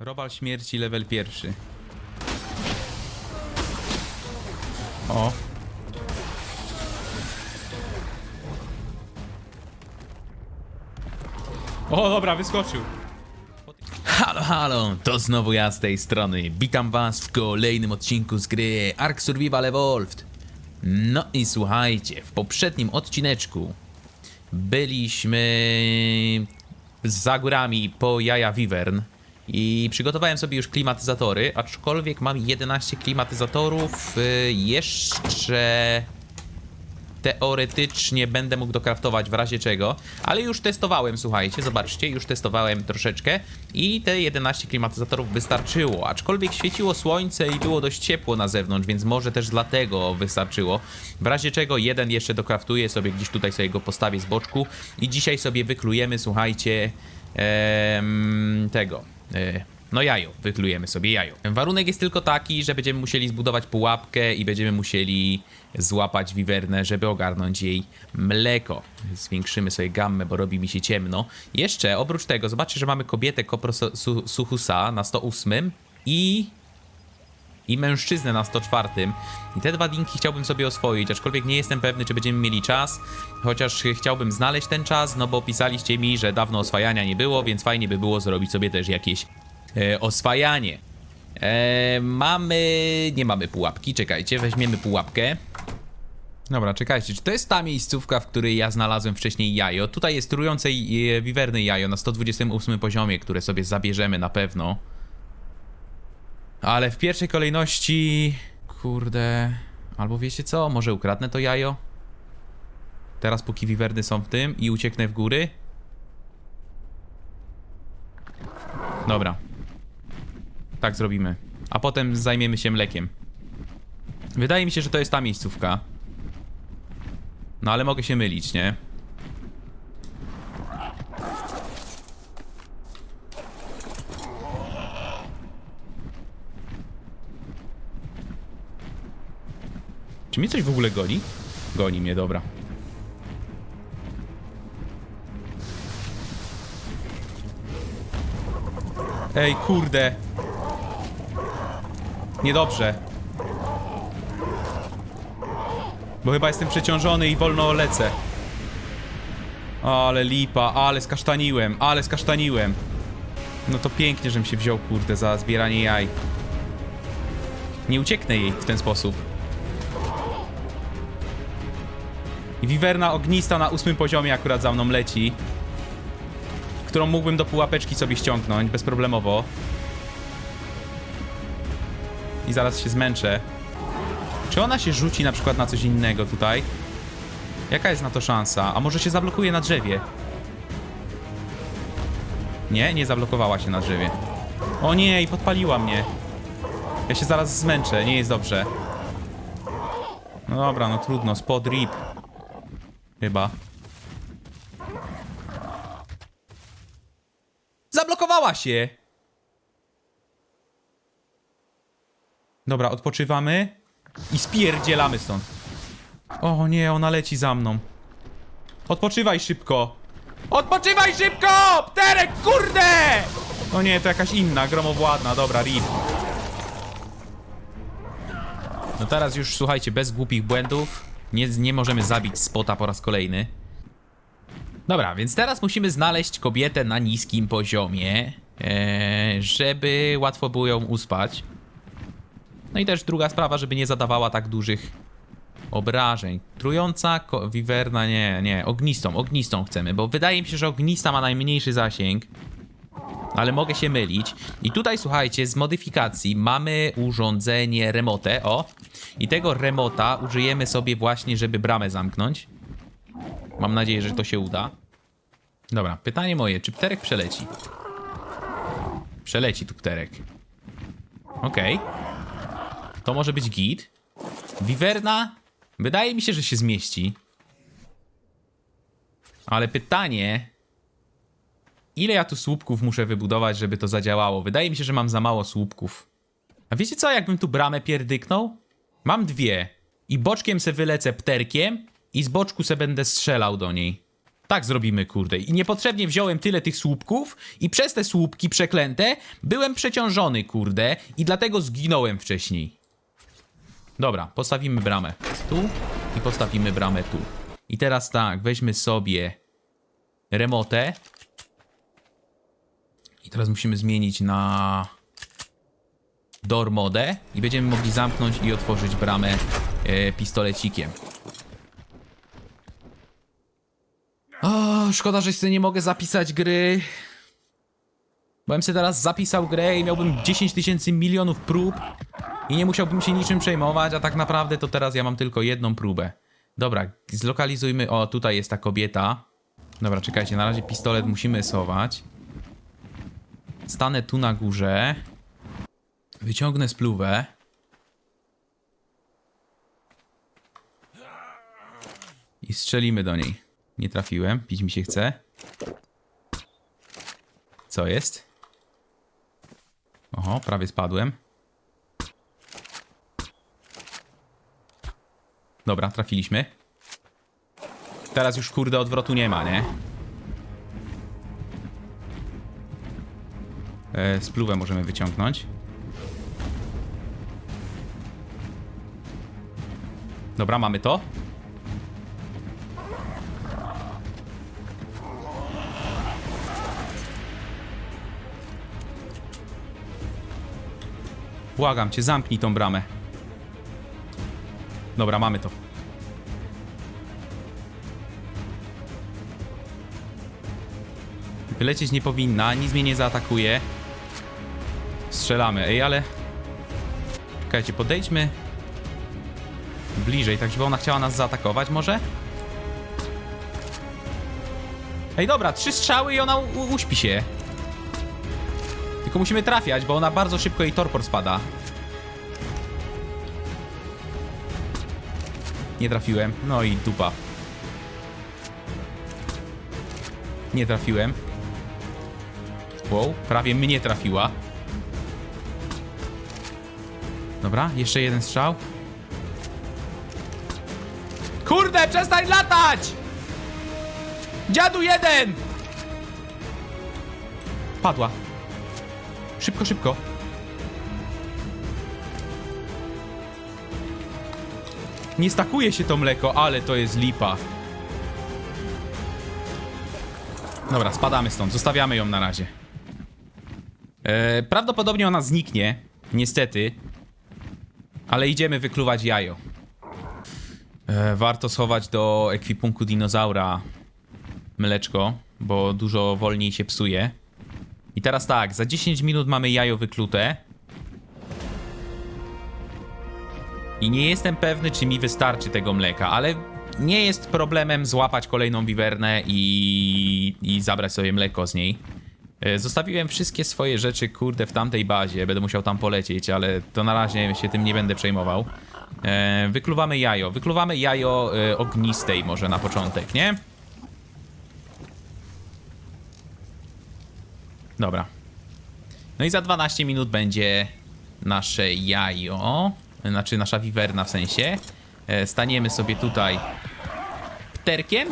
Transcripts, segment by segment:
Robal śmierci level pierwszy. O. O, dobra, wyskoczył. Halo, halo, to znowu ja z tej strony. Witam was w kolejnym odcinku z gry Ark Survival Evolved. No i słuchajcie, w poprzednim odcineczku byliśmy za górami po jaja Vivern i przygotowałem sobie już klimatyzatory, aczkolwiek mam 11 klimatyzatorów, y, jeszcze teoretycznie będę mógł dokraftować w razie czego, ale już testowałem, słuchajcie, zobaczcie, już testowałem troszeczkę i te 11 klimatyzatorów wystarczyło, aczkolwiek świeciło słońce i było dość ciepło na zewnątrz, więc może też dlatego wystarczyło. W razie czego jeden jeszcze dokraftuję sobie, gdzieś tutaj sobie go postawię z boczku i dzisiaj sobie wyklujemy, słuchajcie, em, tego... E, no jajo, wyklujemy sobie jajo. Warunek jest tylko taki, że będziemy musieli zbudować pułapkę i będziemy musieli złapać wiwernę, żeby ogarnąć jej mleko. Zwiększymy sobie gammę, bo robi mi się ciemno. Jeszcze, oprócz tego, zobaczcie, że mamy kobietę Kopro Su- Su- Suchusa na 108 i i mężczyznę na 104. I te dwa linki chciałbym sobie oswoić, aczkolwiek nie jestem pewny, czy będziemy mieli czas, chociaż chciałbym znaleźć ten czas, no bo pisaliście mi, że dawno oswajania nie było, więc fajnie by było zrobić sobie też jakieś e, oswajanie. E, mamy... nie mamy pułapki, czekajcie, weźmiemy pułapkę. Dobra, czekajcie, czy to jest ta miejscówka, w której ja znalazłem wcześniej jajo? Tutaj jest trujące e, wiwerny jajo na 128 poziomie, które sobie zabierzemy na pewno. Ale w pierwszej kolejności. Kurde. Albo wiecie co? Może ukradnę to jajo? Teraz póki wiwerny są w tym i ucieknę w góry. Dobra. Tak zrobimy. A potem zajmiemy się mlekiem. Wydaje mi się, że to jest ta miejscówka. No ale mogę się mylić, nie? Czy mnie coś w ogóle goni? Goni mnie, dobra. Ej, kurde. Niedobrze. Bo chyba jestem przeciążony i wolno lecę. Ale lipa, ale skasztaniłem, ale skasztaniłem. No to pięknie, żem się wziął, kurde, za zbieranie jaj. Nie ucieknę jej w ten sposób. I wiwerna ognista na ósmym poziomie akurat za mną leci. Którą mógłbym do pułapeczki sobie ściągnąć bezproblemowo. I zaraz się zmęczę. Czy ona się rzuci na przykład na coś innego tutaj? Jaka jest na to szansa? A może się zablokuje na drzewie? Nie, nie zablokowała się na drzewie. O nie, i podpaliła mnie. Ja się zaraz zmęczę, nie jest dobrze. No dobra, no trudno, spod rip. Chyba. Zablokowała się! Dobra, odpoczywamy i spierdzielamy stąd. O nie, ona leci za mną. Odpoczywaj szybko! Odpoczywaj szybko! Pterek, kurde! O nie, to jakaś inna, gromowładna, dobra, rip. No teraz już, słuchajcie, bez głupich błędów nie, nie możemy zabić spota po raz kolejny. Dobra, więc teraz musimy znaleźć kobietę na niskim poziomie, e, żeby łatwo było ją uspać. No i też druga sprawa, żeby nie zadawała tak dużych obrażeń. Trująca, wiwerna, nie, nie, ognistą, ognistą chcemy, bo wydaje mi się, że ognista ma najmniejszy zasięg. Ale mogę się mylić. I tutaj słuchajcie, z modyfikacji mamy urządzenie remote, o. I tego remota użyjemy sobie właśnie, żeby bramę zamknąć. Mam nadzieję, że to się uda. Dobra, pytanie moje, czy pterek przeleci? Przeleci tu pterek. Okej. To może być git. Wiwerna? Wydaje mi się, że się zmieści. Ale pytanie... Ile ja tu słupków muszę wybudować, żeby to zadziałało? Wydaje mi się, że mam za mało słupków. A wiecie co, jakbym tu bramę pierdyknął? Mam dwie. I boczkiem se wylecę pterkiem i z boczku se będę strzelał do niej. Tak zrobimy, kurde. I niepotrzebnie wziąłem tyle tych słupków i przez te słupki przeklęte byłem przeciążony, kurde, i dlatego zginąłem wcześniej. Dobra, postawimy bramę tu i postawimy bramę tu. I teraz tak, weźmy sobie remotę. I teraz musimy zmienić na door modę i będziemy mogli zamknąć i otworzyć bramę e, pistolecikiem. O, szkoda, że sobie nie mogę zapisać gry. Bo bym sobie teraz zapisał grę i miałbym 10 tysięcy milionów prób i nie musiałbym się niczym przejmować, a tak naprawdę to teraz ja mam tylko jedną próbę. Dobra, zlokalizujmy. O, tutaj jest ta kobieta. Dobra, czekajcie, na razie pistolet musimy schować. Stanę tu na górze. Wyciągnę spluwę. I strzelimy do niej. Nie trafiłem, pić mi się chce. Co jest? Oho, prawie spadłem. Dobra, trafiliśmy. Teraz już kurde odwrotu nie ma, nie? E, spluwę możemy wyciągnąć. Dobra, mamy to. Błagam cię, zamknij tą bramę. Dobra, mamy to. Wylecieć nie powinna, nic mnie nie zaatakuje. Strzelamy, ej, ale... Czekajcie, podejdźmy bliżej, tak żeby ona chciała nas zaatakować może? Ej, dobra, trzy strzały i ona uśpi się. Tylko musimy trafiać, bo ona bardzo szybko jej torpor spada. Nie trafiłem. No i dupa. Nie trafiłem. Wow, prawie mnie trafiła. Dobra, jeszcze jeden strzał. Kurde, przestań latać! Dziadu jeden! Padła. Szybko, szybko. Nie stakuje się to mleko, ale to jest lipa. Dobra, spadamy stąd. Zostawiamy ją na razie. E, prawdopodobnie ona zniknie. Niestety. Ale idziemy wykluwać jajo. E, warto schować do ekwipunku dinozaura mleczko, bo dużo wolniej się psuje. I teraz tak, za 10 minut mamy jajo wyklute. I nie jestem pewny, czy mi wystarczy tego mleka, ale nie jest problemem złapać kolejną wiwernę i, i zabrać sobie mleko z niej. E, Zostawiłem wszystkie swoje rzeczy, kurde, w tamtej bazie. Będę musiał tam polecieć, ale to na razie się tym nie będę przejmował. E, wykluwamy jajo. Wykluwamy jajo e, ognistej może na początek, nie? Dobra. No i za 12 minut będzie nasze jajo. Znaczy nasza wiwerna w sensie. Staniemy sobie tutaj pterkiem.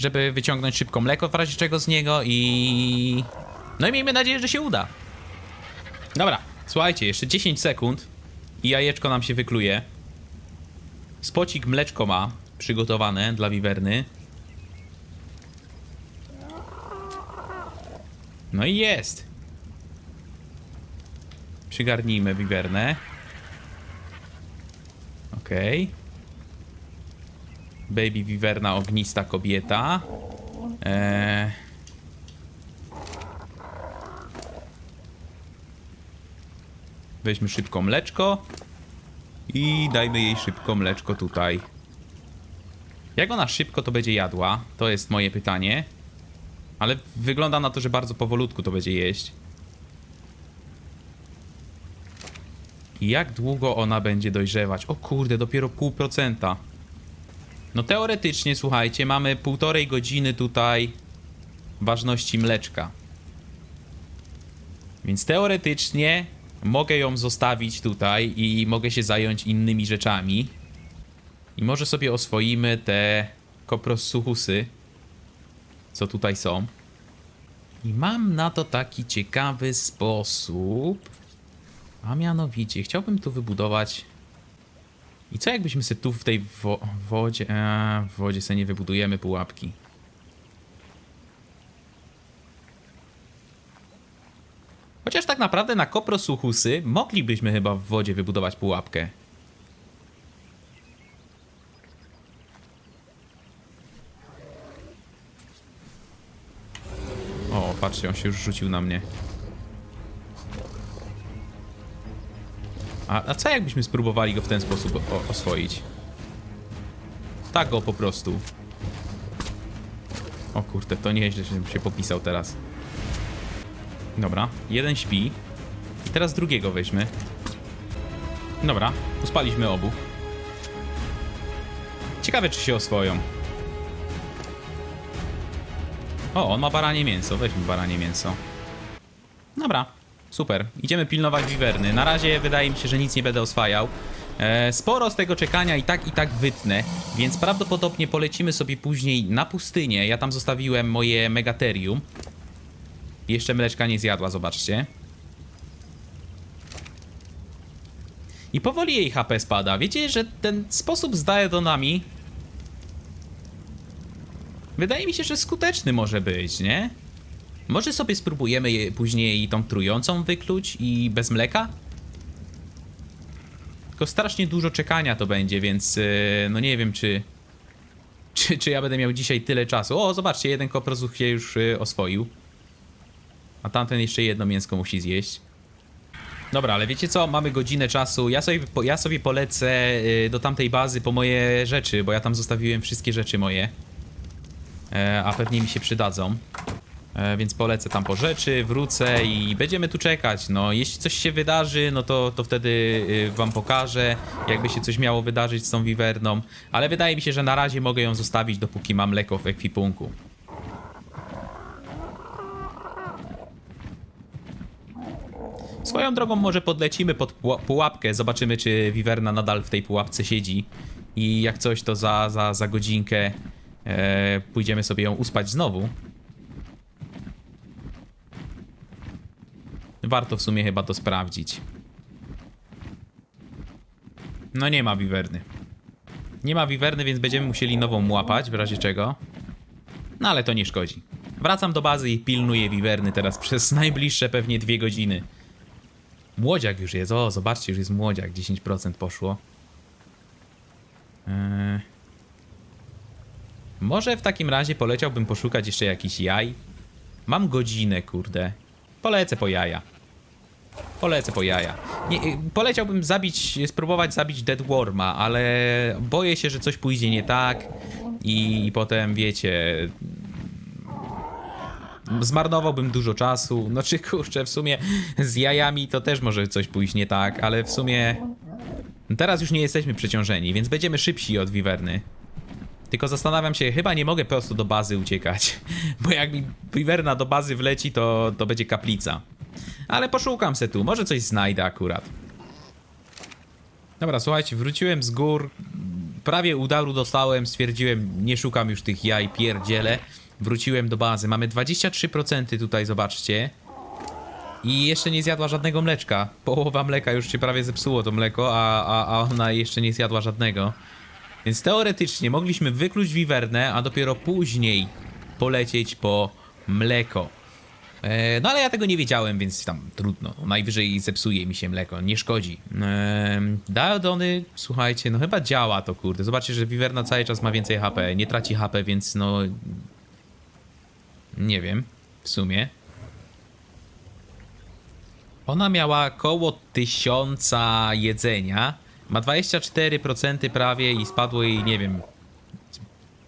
Żeby wyciągnąć szybko mleko w razie czego z niego i... No i miejmy nadzieję, że się uda. Dobra, słuchajcie, jeszcze 10 sekund i jajeczko nam się wykluje. Spocik mleczko ma przygotowane dla wiwerny. No i jest. Przygarnijmy wiwernę. Okej. Baby wiwerna ognista kobieta. Eee... Weźmy szybko mleczko. I dajmy jej szybko mleczko tutaj. Jak ona szybko to będzie jadła? To jest moje pytanie. Ale wygląda na to, że bardzo powolutku to będzie jeść. Jak długo ona będzie dojrzewać? O kurde, dopiero pół procenta. No teoretycznie, słuchajcie, mamy półtorej godziny tutaj ważności mleczka. Więc teoretycznie mogę ją zostawić tutaj i mogę się zająć innymi rzeczami. I może sobie oswoimy te koprosuchusy, co tutaj są. I mam na to taki ciekawy sposób. A mianowicie, chciałbym tu wybudować. I co jakbyśmy sobie tu w tej wo wodzie. Eee, w wodzie sobie nie wybudujemy pułapki. Chociaż tak naprawdę na koprosuchusy moglibyśmy chyba w wodzie wybudować pułapkę. O, patrzcie, on się już rzucił na mnie. A, a co jakbyśmy spróbowali go w ten sposób o, oswoić? Tak go po prostu. O kurde, to nieźle, żebym się popisał teraz. Dobra, jeden śpi. I teraz drugiego weźmy. Dobra, uspaliśmy obu. Ciekawe, czy się oswoją. O, on ma baranie mięso. Weźmy baranie mięso. Dobra, super. Idziemy pilnować wiwerny. Na razie wydaje mi się, że nic nie będę oswajał. E, sporo z tego czekania i tak i tak wytnę, więc prawdopodobnie polecimy sobie później na pustynię. Ja tam zostawiłem moje megaterium. Jeszcze mleczka nie zjadła, zobaczcie. I powoli jej HP spada. Wiecie, że ten sposób z Daedonami Wydaje mi się, że skuteczny może być, nie? Może sobie spróbujemy je później tą trującą wykluć i bez mleka? Tylko strasznie dużo czekania to będzie, więc yy, no nie wiem, czy, czy czy ja będę miał dzisiaj tyle czasu. O, zobaczcie, jeden koprozuch się już yy, oswoił. A tamten jeszcze jedno mięsko musi zjeść. Dobra, ale wiecie co? Mamy godzinę czasu. Ja sobie, po- ja sobie polecę yy, do tamtej bazy po moje rzeczy, bo ja tam zostawiłem wszystkie rzeczy moje. E, a pewnie mi się przydadzą. E, więc polecę tam po rzeczy, wrócę i będziemy tu czekać. No, jeśli coś się wydarzy, no to, to wtedy y, wam pokażę, jakby się coś miało wydarzyć z tą wiwerną. Ale wydaje mi się, że na razie mogę ją zostawić, dopóki mam mleko w ekwipunku. Swoją drogą może podlecimy pod puła- pułapkę, zobaczymy czy wiwerna nadal w tej pułapce siedzi. I jak coś, to za, za, za godzinkę e, pójdziemy sobie ją uspać znowu. Warto w sumie chyba to sprawdzić. No nie ma wiwerny. Nie ma wiwerny, więc będziemy musieli nową łapać, w razie czego. No ale to nie szkodzi. Wracam do bazy i pilnuję wiwerny teraz przez najbliższe pewnie dwie godziny. Młodziak już jest. O, zobaczcie, już jest młodziak. 10% poszło. Eee... Może w takim razie poleciałbym poszukać jeszcze jakichś jaj. Mam godzinę, kurde. Polecę po jaja. Polecę po jaja. Nie, y, poleciałbym zabić, spróbować zabić Deadworma, ale boję się, że coś pójdzie nie tak i, i potem, wiecie... Zmarnowałbym dużo czasu. Znaczy, kurczę, w sumie z jajami to też może coś pójść nie tak, ale w sumie... Teraz już nie jesteśmy przeciążeni, więc będziemy szybsi od Wiwerny. Tylko zastanawiam się, chyba nie mogę po prostu do bazy uciekać. Bo jak mi do bazy wleci, to, to będzie kaplica. Ale poszukam se tu, może coś znajdę akurat. Dobra, słuchajcie, wróciłem z gór. Prawie udaru dostałem, stwierdziłem, nie szukam już tych jaj, pierdziele. Wróciłem do bazy. Mamy 23% tutaj, zobaczcie. I jeszcze nie zjadła żadnego mleczka. Połowa mleka już się prawie zepsuło to mleko, a, a, a ona jeszcze nie zjadła żadnego. Więc teoretycznie mogliśmy wykluć wiwernę, a dopiero później polecieć po mleko. E, no ale ja tego nie wiedziałem, więc tam trudno. Najwyżej zepsuje mi się mleko, nie szkodzi. E, Daodony, słuchajcie, no chyba działa to, kurde. Zobaczcie, że wiwerna cały czas ma więcej HP, nie traci HP, więc no... Nie wiem, w sumie. Ona miała koło tysiąca jedzenia. Ma 24% prawie i spadło jej, nie wiem,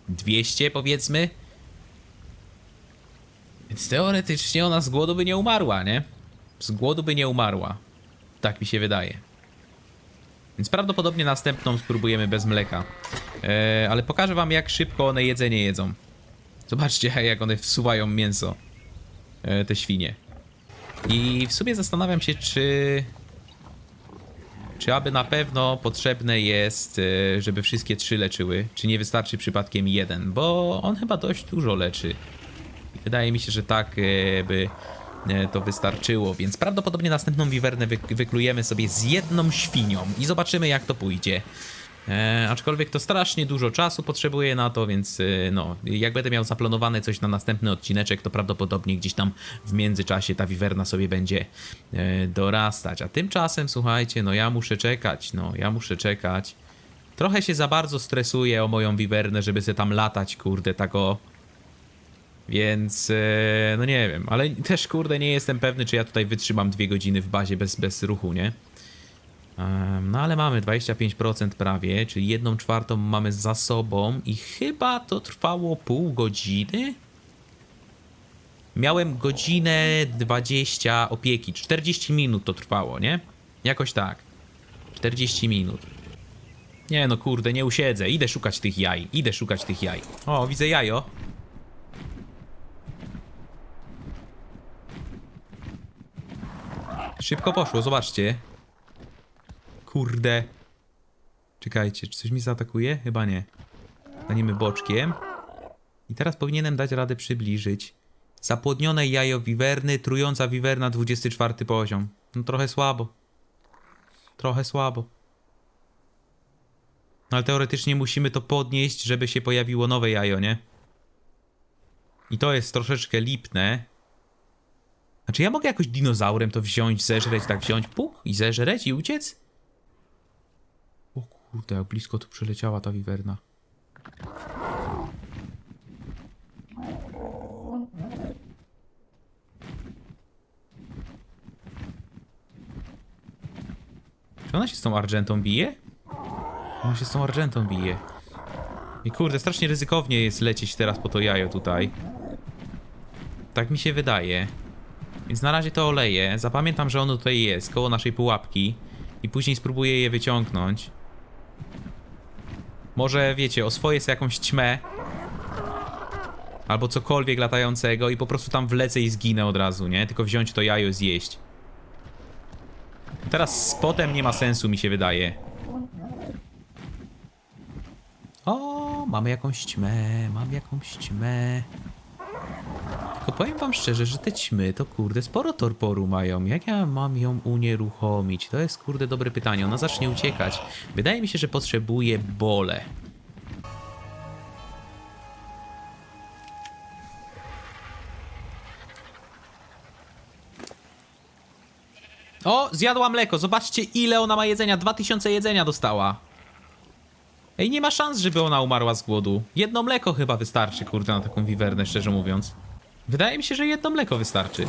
200 powiedzmy. Więc teoretycznie ona z głodu by nie umarła, nie? Z głodu by nie umarła. Tak mi się wydaje. Więc prawdopodobnie następną spróbujemy bez mleka. E, ale pokażę wam jak szybko one jedzenie jedzą. Zobaczcie jak one wsuwają mięso. E, te świnie. I w sumie zastanawiam się czy... Czy aby na pewno potrzebne jest, e, żeby wszystkie trzy leczyły? Czy nie wystarczy przypadkiem jeden? Bo on chyba dość dużo leczy. Wydaje mi się, że tak e, by e, to wystarczyło, więc prawdopodobnie następną wiwernę wy wyklujemy sobie z jedną świnią i zobaczymy jak to pójdzie. E, aczkolwiek to strasznie dużo czasu potrzebuje na to, więc e, no, jak będę miał zaplanowane coś na następny odcineczek, to prawdopodobnie gdzieś tam w międzyczasie ta wiwerna sobie będzie e, dorastać. A tymczasem, słuchajcie, no ja muszę czekać, no ja muszę czekać. Trochę się za bardzo stresuję o moją wiwernę, żeby se tam latać, kurde, tak o... Więc, e, no nie wiem, ale też, kurde, nie jestem pewny, czy ja tutaj wytrzymam dwie godziny w bazie bez, bez ruchu, nie? No ale mamy 25% prawie, czyli jedną czwartą mamy za sobą i chyba to trwało pół godziny? Miałem godzinę 20 opieki, 40 minut to trwało, nie? Jakoś tak. 40 minut. Nie no kurde, nie usiedzę, idę szukać tych jaj, idę szukać tych jaj. O, widzę jajo. Szybko poszło, zobaczcie. Kurde. Czekajcie, czy coś mi zaatakuje? Chyba nie. Staniemy boczkiem. I teraz powinienem dać radę przybliżyć. Zapłodnione jajo wiwerny, trująca wiwerna 24 poziom. No trochę słabo. Trochę słabo. No ale teoretycznie musimy to podnieść, żeby się pojawiło nowe jajo, nie? I to jest troszeczkę lipne. Znaczy ja mogę jakoś dinozaurem to wziąć, zeżreć, tak wziąć, puch i zeżreć i uciec? Kurde, jak blisko tu przeleciała ta wiwerna. Czy ona się z tą Argentą bije? Ona się z tą Argentą bije. I kurde, strasznie ryzykownie jest lecieć teraz po to jajo tutaj. Tak mi się wydaje. Więc na razie to oleję. Zapamiętam, że ono tutaj jest, koło naszej pułapki. I później spróbuję je wyciągnąć. Może, wiecie, oswoję sobie jakąś ćmę. Albo cokolwiek latającego i po prostu tam wlecę i zginę od razu, nie? Tylko wziąć to jajo i zjeść. Teraz z potem nie ma sensu, mi się wydaje. O, mamy jakąś ćmę, mam jakąś ćmę. Tylko powiem wam szczerze, że te ćmy to kurde sporo torporu mają. Jak ja mam ją unieruchomić? To jest kurde dobre pytanie. Ona zacznie uciekać. Wydaje mi się, że potrzebuje bole. O, zjadła mleko. Zobaczcie ile ona ma jedzenia. 2000 jedzenia dostała. Ej, nie ma szans, żeby ona umarła z głodu. Jedno mleko chyba wystarczy, kurde, na taką wiwernę, szczerze mówiąc. Wydaje mi się, że jedno mleko wystarczy.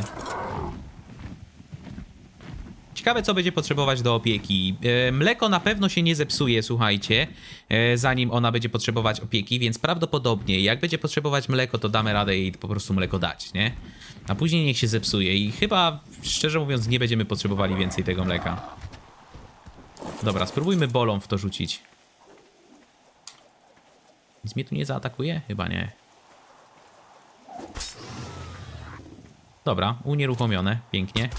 Ciekawe, co będzie potrzebować do opieki. E, mleko na pewno się nie zepsuje, słuchajcie, e, zanim ona będzie potrzebować opieki, więc prawdopodobnie, jak będzie potrzebować mleko, to damy radę jej po prostu mleko dać, nie? A później niech się zepsuje i chyba, szczerze mówiąc, nie będziemy potrzebowali więcej tego mleka. Dobra, spróbujmy bolą w to rzucić. Nic mnie tu nie zaatakuje? Chyba nie. Dobra, unieruchomione. Pięknie.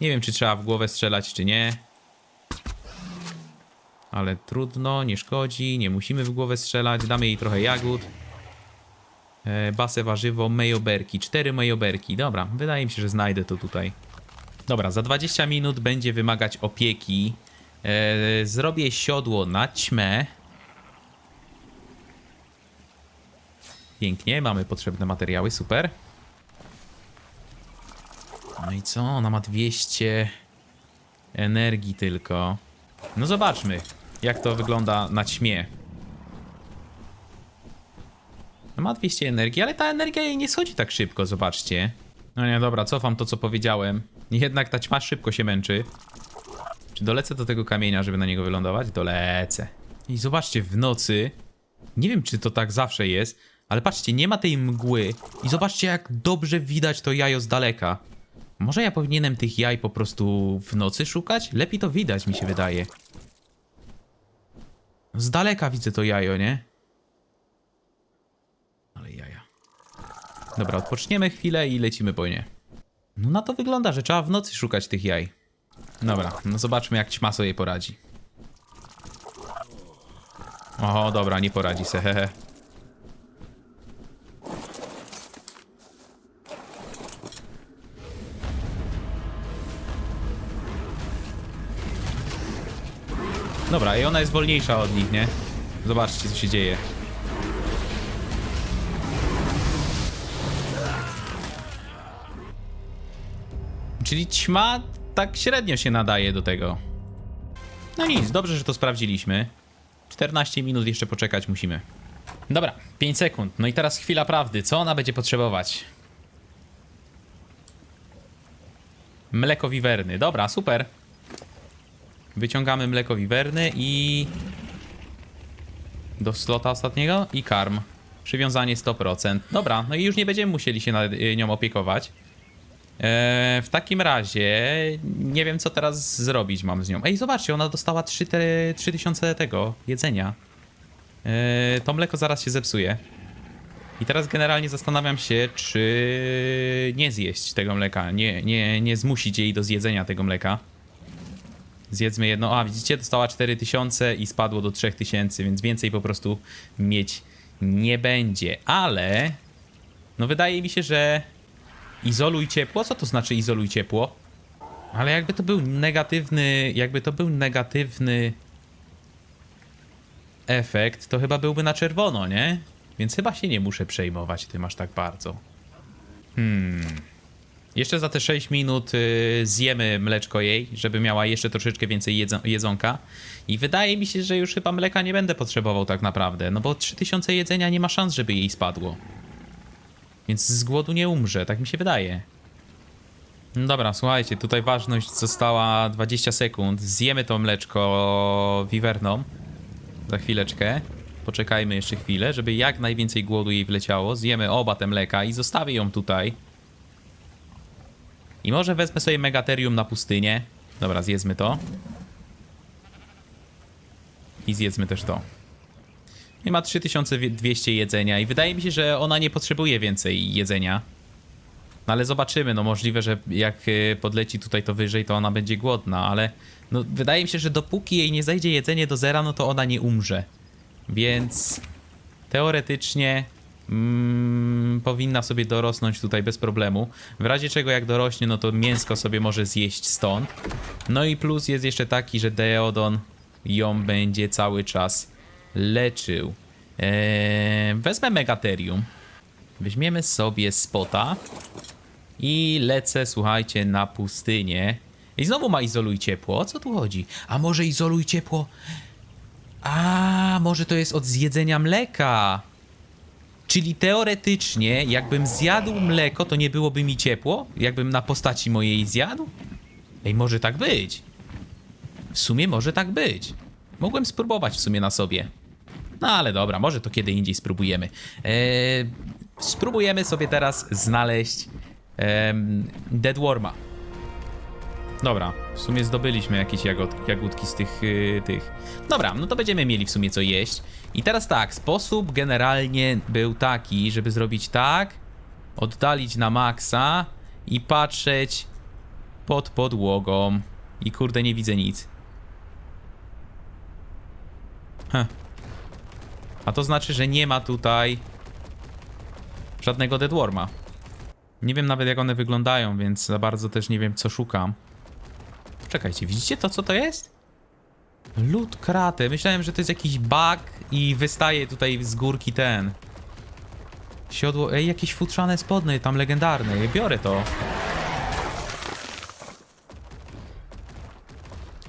Nie wiem, czy trzeba w głowę strzelać, czy nie. Ale trudno, nie szkodzi, nie musimy w głowę strzelać. Damy jej trochę jagód. E, basę warzywo, mejoberki. Cztery mejoberki. Dobra, wydaje mi się, że znajdę to tutaj. Dobra, za 20 minut będzie wymagać opieki. E, zrobię siodło na ćmę. Pięknie, mamy potrzebne materiały, super. No i co? Ona ma 200 energii tylko. No zobaczmy, jak to wygląda na ćmie. No ma 200 energii, ale ta energia jej nie schodzi tak szybko, zobaczcie. No nie, dobra, cofam to, co powiedziałem. Jednak ta ćma szybko się męczy. Czy dolecę do tego kamienia, żeby na niego wylądować? Dolecę. I zobaczcie, w nocy... Nie wiem, czy to tak zawsze jest, ale patrzcie, nie ma tej mgły. I zobaczcie, jak dobrze widać to jajo z daleka. Może ja powinienem tych jaj po prostu w nocy szukać? Lepiej to widać, mi się wydaje. Z daleka widzę to jajo, nie? Ale jaja. Dobra, odpoczniemy chwilę i lecimy po nie. No na to wygląda, że trzeba w nocy szukać tych jaj. Dobra, no zobaczmy jak ćma sobie poradzi. Oho, dobra, nie poradzi se, hehe. Dobra, i ona jest wolniejsza od nich, nie? Zobaczcie, co się dzieje. Czyli ćma tak średnio się nadaje do tego. No nic, dobrze, że to sprawdziliśmy. 14 minut jeszcze poczekać musimy. Dobra, 5 sekund. No i teraz chwila prawdy. Co ona będzie potrzebować? Mleko wiwerny. Dobra, super. Wyciągamy mleko wiwerny i... Do slota ostatniego i karm. Przywiązanie 100%. Dobra, no i już nie będziemy musieli się nad y, nią opiekować. Eee, w takim razie nie wiem co teraz zrobić mam z nią. Ej, zobaczcie, ona dostała 3 te, 3000 tego jedzenia. Eee, to mleko zaraz się zepsuje. I teraz generalnie zastanawiam się, czy nie zjeść tego mleka, nie, nie, nie zmusić jej do zjedzenia tego mleka. Zjedzmy jedno. A, widzicie, dostała 4000 i spadło do 3000, więc więcej po prostu mieć nie będzie. Ale, no wydaje mi się, że Izoluj ciepło? Co to znaczy izoluj ciepło? Ale jakby to był negatywny, jakby to był negatywny efekt, to chyba byłby na czerwono, nie? Więc chyba się nie muszę przejmować tym aż tak bardzo. Hmm. Jeszcze za te 6 minut y, zjemy mleczko jej, żeby miała jeszcze troszeczkę więcej jedzą jedzonka. I wydaje mi się, że już chyba mleka nie będę potrzebował tak naprawdę, no bo 3000 jedzenia nie ma szans, żeby jej spadło. Więc z głodu nie umrze, tak mi się wydaje. No dobra, słuchajcie, tutaj ważność została 20 sekund. Zjemy to mleczko wiwerną. Za chwileczkę. Poczekajmy jeszcze chwilę, żeby jak najwięcej głodu jej wleciało. Zjemy oba te mleka i zostawię ją tutaj. I może wezmę sobie megaterium na pustynię. Dobra, zjedzmy to. I zjedzmy też to. I ma 3200 jedzenia i wydaje mi się, że ona nie potrzebuje więcej jedzenia. No ale zobaczymy, no możliwe, że jak y, podleci tutaj to wyżej, to ona będzie głodna, ale no wydaje mi się, że dopóki jej nie zajdzie jedzenie do zera, no to ona nie umrze. Więc teoretycznie mm, powinna sobie dorosnąć tutaj bez problemu. W razie czego jak dorośnie, no to mięsko sobie może zjeść stąd. No i plus jest jeszcze taki, że Deodon ją będzie cały czas leczył. Eee, wezmę Megaterium. Weźmiemy sobie spota. I lecę, słuchajcie, na pustynię. I znowu ma izoluj ciepło. O co tu chodzi? A może izoluj ciepło? A, może to jest od zjedzenia mleka. Czyli teoretycznie, jakbym zjadł mleko, to nie byłoby mi ciepło? Jakbym na postaci mojej zjadł? Ej, może tak być. W sumie może tak być. Mogłem spróbować w sumie na sobie. No ale dobra, może to kiedy indziej spróbujemy. Eee, spróbujemy sobie teraz znaleźć em, Deadworma. Dobra, w sumie zdobyliśmy jakieś jagod, jagódki z tych, y, tych. Dobra, no to będziemy mieli w sumie co jeść. I teraz tak, sposób generalnie był taki, żeby zrobić tak, oddalić na maksa i patrzeć pod podłogą. I kurde, nie widzę nic. Heh. A to znaczy, że nie ma tutaj żadnego Deadworma. Nie wiem nawet jak one wyglądają, więc za bardzo też nie wiem co szukam. Czekajcie, widzicie to co to jest? Lód kratę. Myślałem, że to jest jakiś bug i wystaje tutaj z górki ten. Siodło, ej, jakieś futrzane spodnie tam legendarne. Biorę to.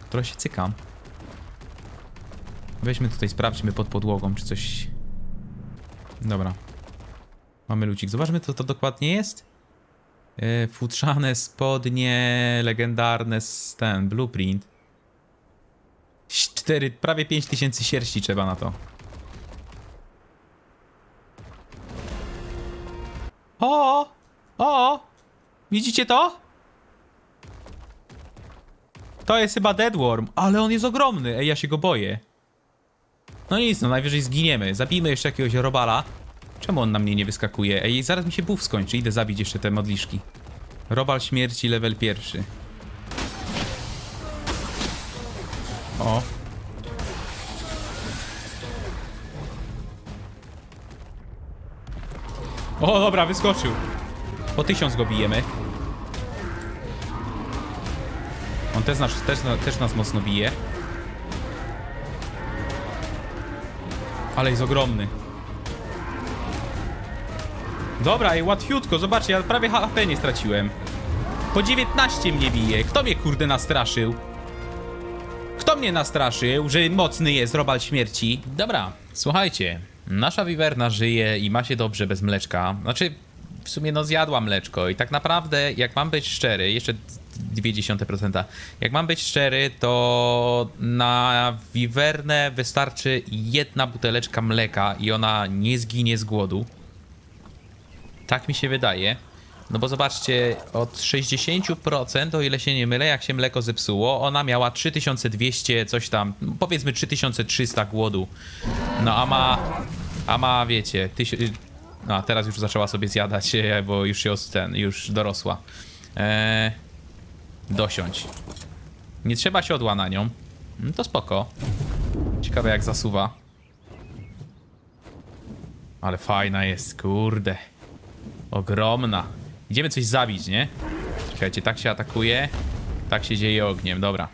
Trochę się cykam. Weźmy tutaj, sprawdźmy pod podłogą, czy coś... Dobra. Mamy lucik. Zobaczmy, co to dokładnie jest. Yy, futrzane spodnie, legendarne, ten, blueprint. 4, prawie 5000 sierści trzeba na to. O! O! Widzicie to? To jest chyba Deadworm, ale on jest ogromny. Ej, ja się go boję. No nic, no najwyżej zginiemy. Zabijmy jeszcze jakiegoś robala. Czemu on na mnie nie wyskakuje? Ej, zaraz mi się buff skończy. Idę zabić jeszcze te modliszki. Robal śmierci, level pierwszy. O. O, dobra, wyskoczył. Po tysiąc go bijemy. On też nas, też, też nas mocno bije. Ale jest ogromny. Dobra, i łatwiutko, zobaczcie, ja prawie HP nie straciłem. Po 19 mnie bije. Kto mnie kurde nastraszył? Kto mnie nastraszył, że mocny jest robal śmierci? Dobra, słuchajcie. Nasza wiwerna żyje i ma się dobrze bez mleczka. Znaczy, w sumie no zjadła mleczko i tak naprawdę, jak mam być szczery, jeszcze 0,2%, jak mam być szczery, to na wiwernę wystarczy jedna buteleczka mleka i ona nie zginie z głodu. Tak mi się wydaje. No bo zobaczcie, od 60%, o ile się nie mylę, jak się mleko zepsuło, ona miała 3200 coś tam, powiedzmy 3300 głodu. No a ma, a ma wiecie, tyś... A teraz już zaczęła sobie zjadać, e, bo już os- ten, już dorosła. Eee, dosiąść. Nie trzeba siodła na nią. No to spoko. Ciekawe jak zasuwa. Ale fajna jest, kurde. Ogromna. Idziemy coś zabić, nie? Czekajcie, tak się atakuje. Tak się dzieje ogniem, dobra.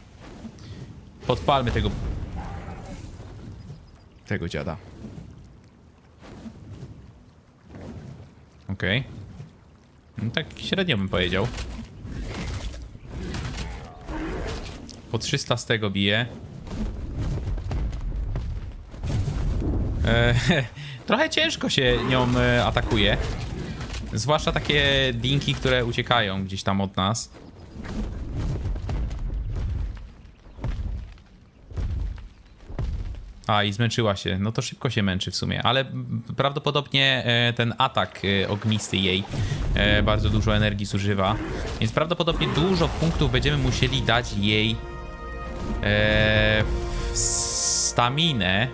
Podpalmy tego... Tego dziada. Okej. No tak średnio bym powiedział. Po 300 z tego bije. E, trochę ciężko się nią e, atakuje. Zwłaszcza takie dinki, które uciekają gdzieś tam od nas. A, i zmęczyła się. No to szybko się męczy w sumie, ale prawdopodobnie e, ten atak e, ognisty jej e, bardzo dużo energii zużywa. Więc prawdopodobnie dużo punktów będziemy musieli dać jej w staminę.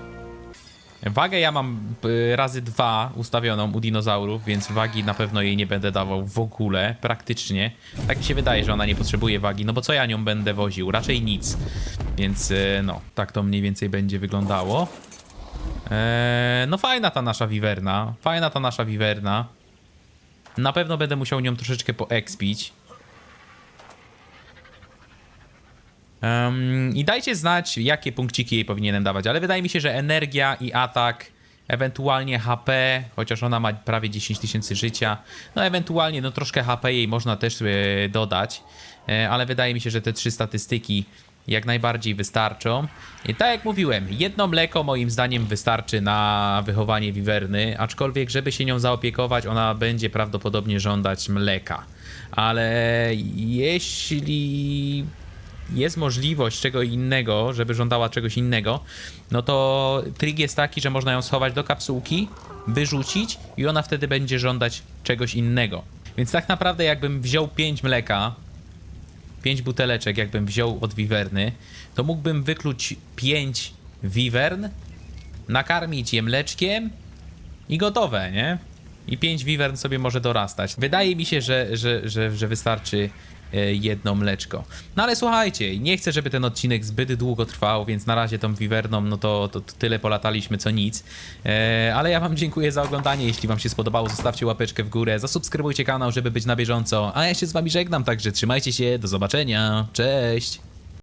Wagę ja mam y, razy dwa ustawioną u dinozaurów, więc wagi na pewno jej nie będę dawał w ogóle, praktycznie. Tak mi się wydaje, że ona nie potrzebuje wagi, no bo co ja nią będę woził? Raczej nic. Więc y, no, tak to mniej więcej będzie wyglądało. Eee, no fajna ta nasza wiwerna, fajna ta nasza wiwerna. Na pewno będę musiał nią troszeczkę poekspić. Um, I dajcie znać, jakie punkciki jej powinienem dawać, ale wydaje mi się, że energia i atak, ewentualnie HP, chociaż ona ma prawie 10 tysięcy życia, no ewentualnie no troszkę HP jej można też e, dodać, e, ale wydaje mi się, że te trzy statystyki jak najbardziej wystarczą. I tak jak mówiłem, jedno mleko moim zdaniem wystarczy na wychowanie wiwerny, aczkolwiek żeby się nią zaopiekować, ona będzie prawdopodobnie żądać mleka. Ale jeśli jest możliwość czego innego, żeby żądała czegoś innego, no to trik jest taki, że można ją schować do kapsułki, wyrzucić i ona wtedy będzie żądać czegoś innego. Więc tak naprawdę jakbym wziął 5 mleka, 5 buteleczek jakbym wziął od wiwerny, to mógłbym wykluć 5 wiwern, nakarmić je mleczkiem i gotowe, nie? I 5 wiwern sobie może dorastać. Wydaje mi się, że, że, że, że wystarczy jedno mleczko. No ale słuchajcie, nie chcę, żeby ten odcinek zbyt długo trwał, więc na razie tą wiwerną, no to, to, to tyle polataliśmy co nic. E, ale ja wam dziękuję za oglądanie. Jeśli wam się spodobało, zostawcie łapeczkę w górę, zasubskrybujcie kanał, żeby być na bieżąco. A ja się z wami żegnam, także trzymajcie się, do zobaczenia, cześć!